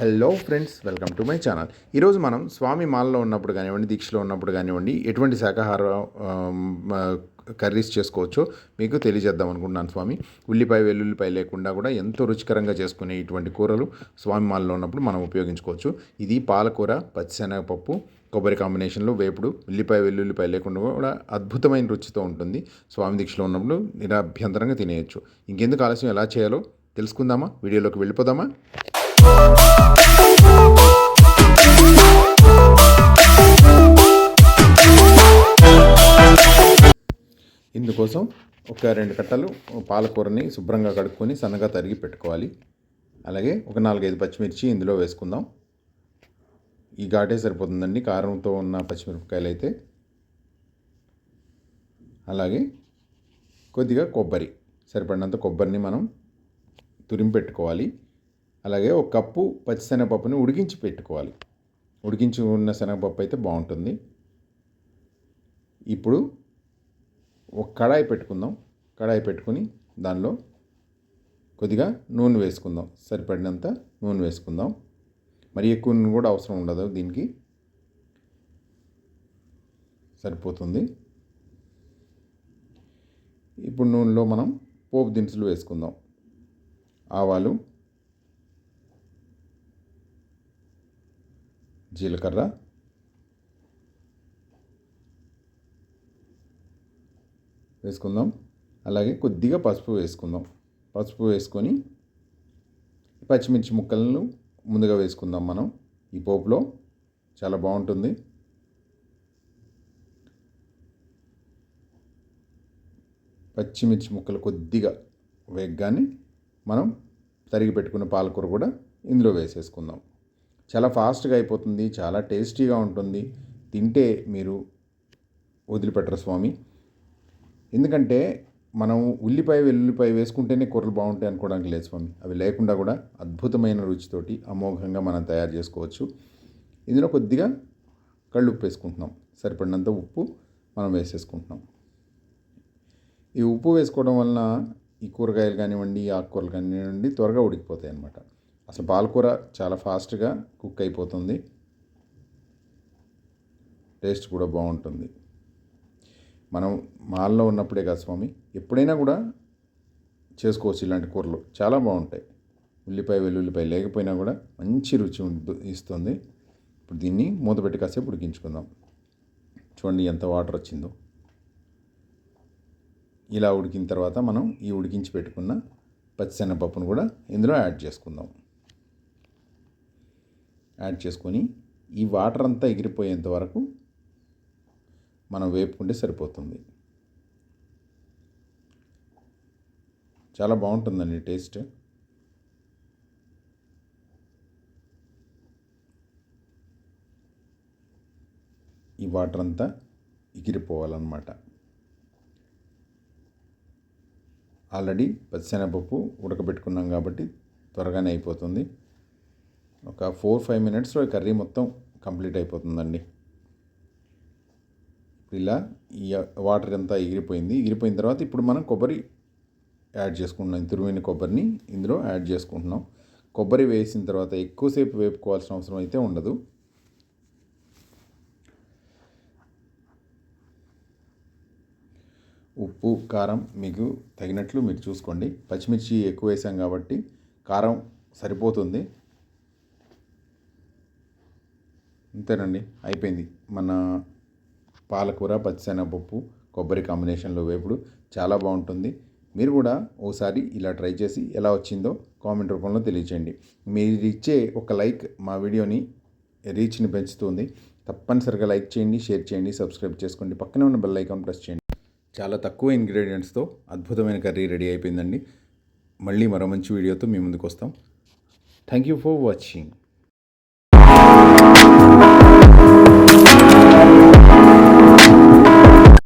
Hello friends welcome to my channel. ఈరోజు మనం స్వామి మాల్లో ఉన్నప్పుడు కానివ్వండి దీక్షలో ఉన్నప్పుడు కానివ్వండి ఎటువంటి శాకాహార కర్రీస్ చేసుకోవచ్చో మీకు తెలియజేద్దాం అనుకుంటున్నాను స్వామి. ఉల్లిపాయ వెల్లుల్లిపాయ లేకుండా కూడా ఎంతో రుచికరంగా చేసుకునే ఇటువంటి కూరలు స్వామి మాల్లో ఉన్నప్పుడు మనం ఉపయోగించుకోవచ్చు. ఇది పాలకూర పచ్చిశనగపప్పు కొబ్బరి కాంబినేషన్లో వేపుడు ఉల్లిపాయ వెల్లుల్లిపాయ లేకుండా కూడా అద్భుతమైన రుచితో ఉంటుంది. స్వామి దీక్షలో ఉన్నప్పుడు నిరాభ్యంతరంగా తినేయచ్చు. ఇంకెందుకు ఆలస్యం ఎలా చేయాలో తెలుసుకుందామా? వీడియోలోకి వెళ్ళిపోదామా? కోసం ఒక రెండు కట్టలు పాలకూరని శుభ్రంగా కడుక్కొని సన్నగా తరిగి పెట్టుకోవాలి. అలాగే ఒక నాలుగైదు పచ్చిమిర్చి ఇందులో వేసుకుందాం. ఈ ఘాటే సరిపోతుందండి. కారంతో ఉన్న పచ్చిమిరపకాయలు అయితే అలాగే కొద్దిగా కొబ్బరి సరిపడినంత కొబ్బరిని మనం తురిమి పెట్టుకోవాలి. అలాగే ఒక కప్పు పచ్చిశనగపప్పుని ఉడికించి పెట్టుకోవాలి. ఉడికించి ఉన్న శనగపప్పు అయితే బాగుంటుంది. ఇప్పుడు ఒక కడాయి పెట్టుకుందాం. కడాయి పెట్టుకుని దానిలో కొద్దిగా నూనె వేసుకుందాం. సరిపడినంత నూనె వేసుకుందాం. మరి ఎక్కువ నూనె కూడా అవసరం ఉండదు దీనికి. సరిపోతుంది. ఇప్పుడు నూనెలో మనం పోపు దినుసులు వేసుకుందాం. ఆవాలు జీలకర్ర వేసుకుందాం. అలాగే కొద్దిగా పసుపు వేసుకుందాం. పసుపు వేసుకొని పచ్చిమిర్చి ముక్కలను ముందుగా వేసుకుందాం మనం. ఈ పోపులో చాలా బాగుంటుంది. పచ్చిమిర్చి ముక్కలు కొద్దిగా వేగగానే మనం తరిగి పెట్టుకున్న పాలకూర కూడా ఇందులో వేసేసుకుందాం. చాలా ఫాస్ట్గా అయిపోతుంది. చాలా టేస్టీగా ఉంటుంది. తింటే మీరు వదిలిపెట్టరు స్వామి. ఎందుకంటే మనం ఉల్లిపాయ వెల్లుల్లిపాయ వేసుకుంటేనే కూరలు బాగుంటాయి అనుకోవడానికి లేదు స్వామి. అవి లేకుండా కూడా అద్భుతమైన రుచితోటి అమోఘంగా మనం తయారు చేసుకోవచ్చు. ఇందులో కొద్దిగా కళ్ళు ఉప్పు వేసుకుంటున్నాం. సరిపడినంత ఉప్పు మనం వేసేసుకుంటున్నాం. ఈ ఉప్పు వేసుకోవడం వలన ఈ కూరగాయలు కానివ్వండి ఈ ఆకుకూరలు కానివ్వండి త్వరగా ఉడికిపోతాయి అన్నమాట. అసలు పాలకూర చాలా ఫాస్ట్గా కుక్ అయిపోతుంది. టేస్ట్ కూడా బాగుంటుంది. మనం మాల్లో ఉన్నప్పుడే కాదు స్వామి. ఎప్పుడైనా కూడా చేసుకోవచ్చు ఇలాంటి కూరలు. చాలా బాగుంటాయి. ఉల్లిపాయ వెల్లుల్లిపాయ లేకపోయినా కూడా మంచి రుచి ఇస్తుంది. ఇప్పుడు దీన్ని మూత పెట్టి కాసేపు ఉడికించుకుందాం. చూడండి ఎంత వాటర్ వచ్చిందో. ఇలా ఉడికిన తర్వాత మనం ఈ ఉడికించి పెట్టుకున్న పచ్చిశనగపప్పును కూడా ఇందులో యాడ్ చేసుకుందాం. యాడ్ చేసుకొని ఈ వాటర్ అంతా ఎగిరిపోయేంత వరకు మనం వేపుకుంటే సరిపోతుంది. చాలా బాగుంటుందండి టేస్ట్. ఈ వాటర్ అంతా ఎగిరిపోవాలన్నమాట. ఆల్రెడీ పచ్చిశనగపప్పు ఉడకబెట్టుకున్నాం కాబట్టి త్వరగానే అయిపోతుంది. ఒక ఫోర్ ఫైవ్ మినిట్స్లో ఈ కర్రీ మొత్తం కంప్లీట్ అయిపోతుందండి. ఇలా వాటర్ అంతా ఎగిరిపోయింది. ఎగిరిపోయిన తర్వాత ఇప్పుడు మనం కొబ్బరి యాడ్ చేసుకుంటున్నాం. తురిమిన కొబ్బరిని ఇందులో యాడ్ చేసుకుంటున్నాం. కొబ్బరి వేసిన తర్వాత ఎక్కువసేపు వేపుకోవాల్సిన అవసరం అయితే ఉండదు. ఉప్పు కారం మీకు తగినట్లు మీరు చూసుకోండి. పచ్చిమిర్చి ఎక్కువ వేసాం కాబట్టి కారం సరిపోతుంది. అంతేనండి అయిపోయింది. మన పాలకూర పచ్చిశనగపప్పు కొబ్బరి కాంబినేషన్లో వేపుడు చాలా బాగుంటుంది. మీరు కూడా ఓసారి ఇలా ట్రై చేసి ఎలా వచ్చిందో కామెంట్ రూపంలో తెలియచేయండి. మీరు ఇచ్చే ఒక లైక్ మా వీడియోని రీచ్ని పెంచుతుంది. తప్పనిసరిగా లైక్ చేయండి షేర్ చేయండి సబ్స్క్రైబ్ చేసుకోండి. పక్కనే ఉన్న బెల్ ఐకాన్ ప్రెస్ చేయండి. చాలా తక్కువ ఇంగ్రీడియంట్స్తో అద్భుతమైన కర్రీ రెడీ అయిపోయిందండి. మళ్ళీ మరో మంచి వీడియోతో మీ ముందుకు వస్తాం. Thank you for watching